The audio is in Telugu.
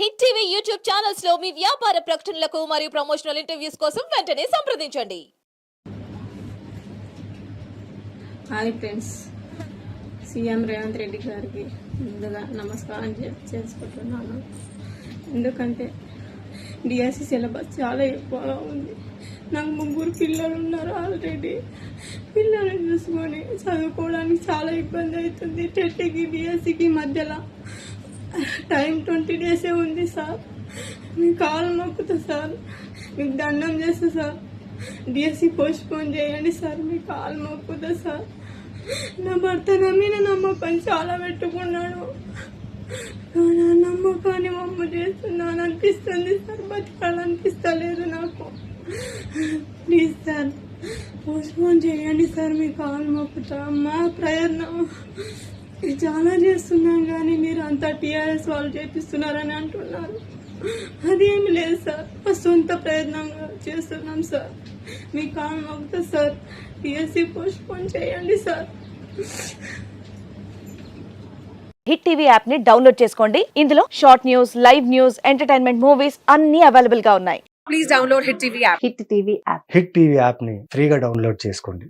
హిట్ టీవీ యూట్యూబ్ ఛానల్స్లో మీ వ్యాపార ప్రకటనలకు మరియు ప్రమోషనల్ ఇంటర్వ్యూస్ కోసం వెంటనే సంప్రదించండి. Hi friends. CM Revanth Reddy గారికి ముందుగా నమస్కారం చేసుకుంటున్నాను. ఎందుకంటే డిఎస్సి సిలబస్ చాలా ఎక్కువగా ఉంది. నాకు ముగ్గురు పిల్లలు ఉన్నారు ఆల్రెడీ. పిల్లల్ని చూసుకొని చదువుకోవడానికి చాలా ఇబ్బంది అవుతుంది. టెట్కి డిఎస్సికి మధ్యలో టైం ట్వంటీ డేసే ఉంది సార్. మీ కాలు నొక్కుతా సార్. మీకు దండం చేస్తా సార్. డిఎస్సి పోస్ట్ పోన్ చేయండి సార్. మీ కాలు నొక్కుతా సార్. నా భర్త నా మీద నమ్మకం చాలా పెట్టుకున్నాడు. కానీ నమ్మకాన్ని మమ్మ చేస్తున్నాను. అనిపిస్తుంది సార్. బతకాలనిపిస్తలేదు నాకు. ప్లీజ్ సార్ పోస్ట్పోన్ చేయండి సార్. మీ కాలు మొక్కుతా మా ప్రయత్నం. చాలా చేస్తున్నాం కానీ అంతా టీఆర్ఎస్ వాళ్ళు చేపిస్తున్నారని అంటున్నారు. అదేమి లేదు సార్. మా సొంత ప్రయత్నంగా చేస్తున్నాం సార్. మీ కాలు మొక్కుతా సార్. టీఎస్సీ పోస్ట్ పోన్ చేయండి సార్. హిట్ టీవీ యాప్ని డౌన్లోడ్ చేసుకోండి. ఇందులో short news live news entertainment movies అన్ని అవైలబుల్గా ఉన్నాయి. please download Hit TV app. Hit TV app. Hit TV యాప్ని ఫ్రీగా డౌన్లోడ్ చేసుకోండి.